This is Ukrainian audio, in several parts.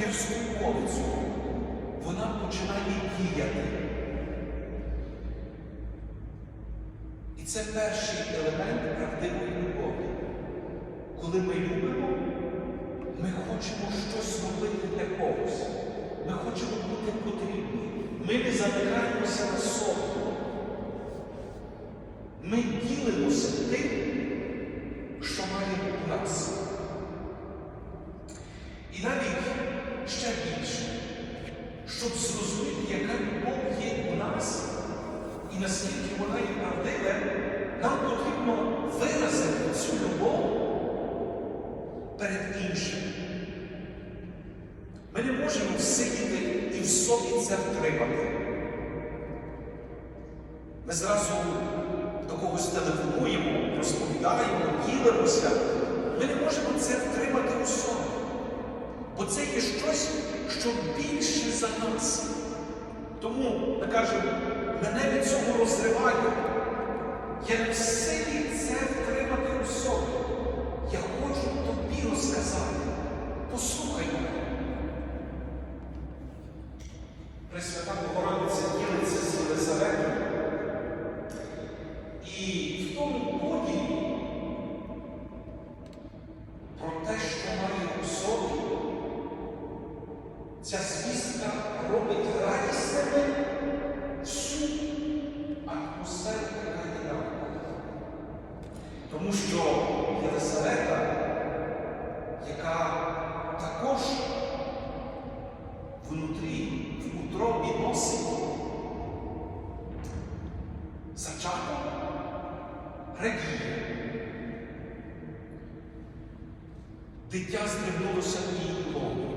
гірську околицю, вона починає діяти. І це перший елемент правдивої любові. Коли ми любимо, ми хочемо щось робити для когось. Ми хочемо бути потрібні. Ми не замикаємося на собі. Ми ділимося тим, що має у нас. І навіть ще більше, щоб зрозуміти, яка любов є у нас, і наскільки вона є правдива, нам потрібно виразити цю любов перед іншим. Ми не можемо сидіти і в собі це втримати. Ми зразу до когось телефонуємо, розповідаємо, ділимося. Ми не можемо це втримати у собі. Бо це є щось, що більше за нас. Тому ми кажемо, мене від цього розриває. Я не в силі це втримати у собі. Я хочу тобі розказати. Послухай мене. Пресвята Богородиця ділиться з Єлизаветою. І в тому поділі про те, що має у собі, ця звістка робить радісними всю атмосферу, яка є навколо. Тому що Єлисавета, яка також внутрі, в утробі носить зачаток, радіє. Дитя здригнулося в її лоні.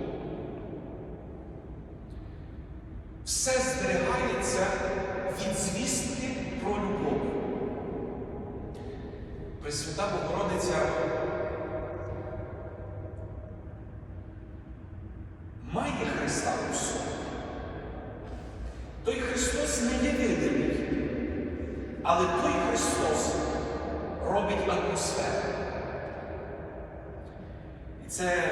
Все здригається від звістки про любов. Пресвята Богородиця має Христа у собі. Той Христос не є видимий, але той Христос робить атмосферу. І це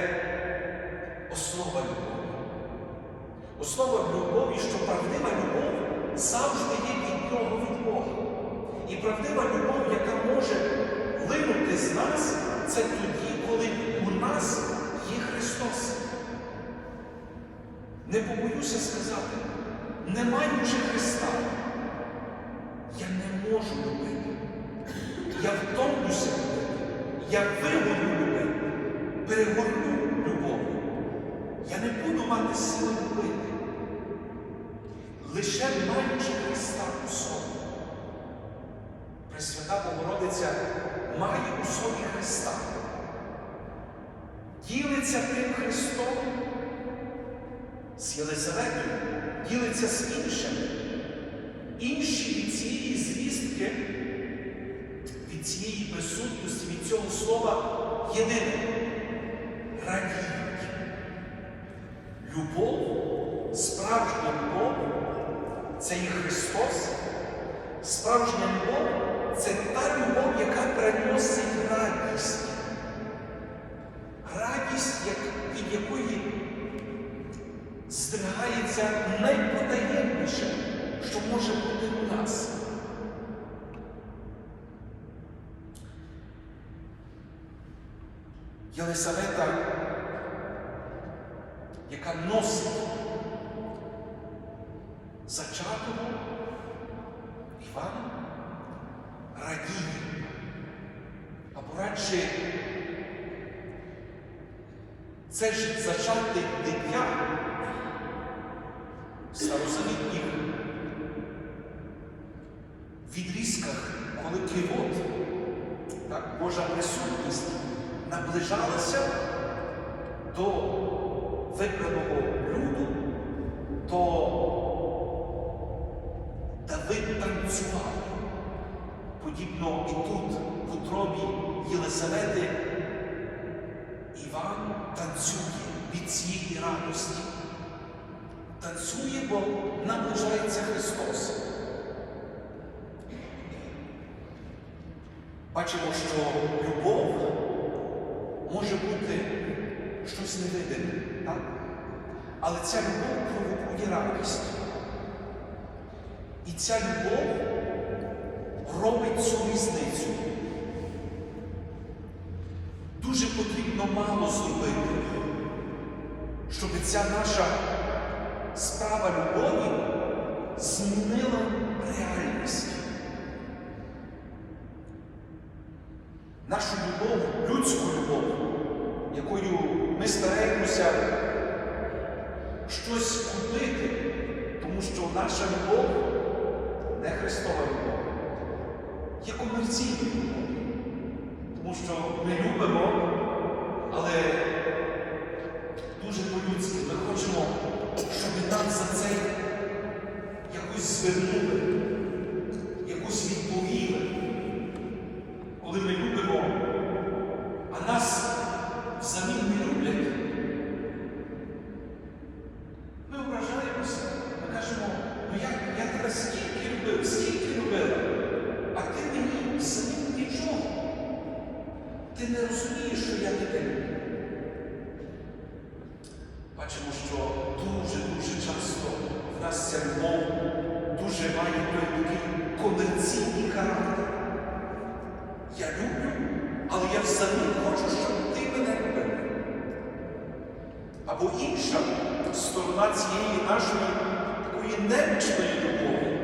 основа любові. Основа любові, що правдива любов завжди є від нього від Бога. І правдива любов, яка може линути з нас, це тоді, коли у нас є Христос. Не побоюся сказати, немає вже Христа. Я не можу любити. Я втомлюся любити. Я вигорю любити. Перегорю любов'ю. Я не буду мати сили любити. Лише маючи Христа у собі. Пресвята Богородиця має у собі Христа. Ділиться тим Христом з Єлизаветою, ділиться з іншими. Інші від цієї звістки, від цієї присутності, від цього слова єдине радіють. Любов, справжня любов це є Христос. Справжня любов це та любов, яка приносить радість. Радість, від якої здригається найпотаємніше, що може бути у нас. Єлисавета, яка носить зачатого Івана, радіє, або це ж зачатий дитя. В старозавітніх відрізках, коли кивот, так, Божа присутність наближалася до вибраного люду, то Давид танцював. Подібно і тут, в утробі Єлисавети, Іван танцює від цієї радості. Танцює, бо наближається Христос. Бачимо, що любов може бути щось невидиме. Так? Але ця любов провокує радість. І ця любов робить цю різницю. Дуже потрібно мало зробити, щоб ця наша справа любові змінила реальність. Нашу любов, людську любов, якою ми стараємося щось купити, тому що наша любов не Христова любов, є комерційною мовою. Тому що ми любимо, але дуже по-людськи ми хочемо, щоб нам за це якось звернули, якось відповіли. Коли ми любимо, а нас взамін не люблять, ми ображаємося, ми кажемо, ну я, я тебе скільки любив, скільки любила, а ти мені взамін нічого. Ти не розумієш, що я тебе. Бачимо, що дуже-дуже часто в нас ця любов дуже має такий комерційний характер. Я люблю, але я взамін хочу, щоб ти мене любив. Або інша сторона цієї нашої такої немічної любові.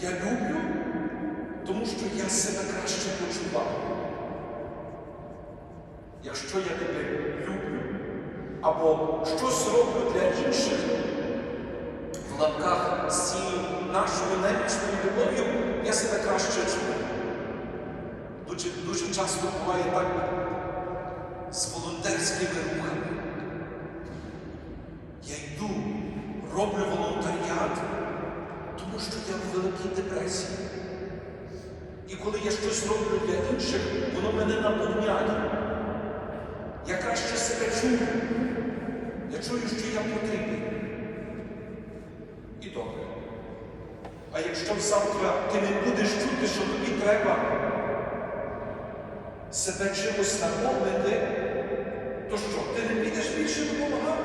Я люблю, тому що я себе краще почуваю. Якщо я тебе люблю, або щось роблю для інших в лапках з цією нашою немічною любов'ю, я себе краще чую. Дуже, дуже часто буває так з волонтерськими рухами. Я йду, роблю волонтаріат, тому що я в великій депресії. І коли я щось роблю для інших, воно мене наповняє. Я чую. Я чую, що я потрібен. І добре. А якщо завтра ти не будеш чути, що тобі треба себе чимось наповнити, то що, ти не підеш більше допомагати?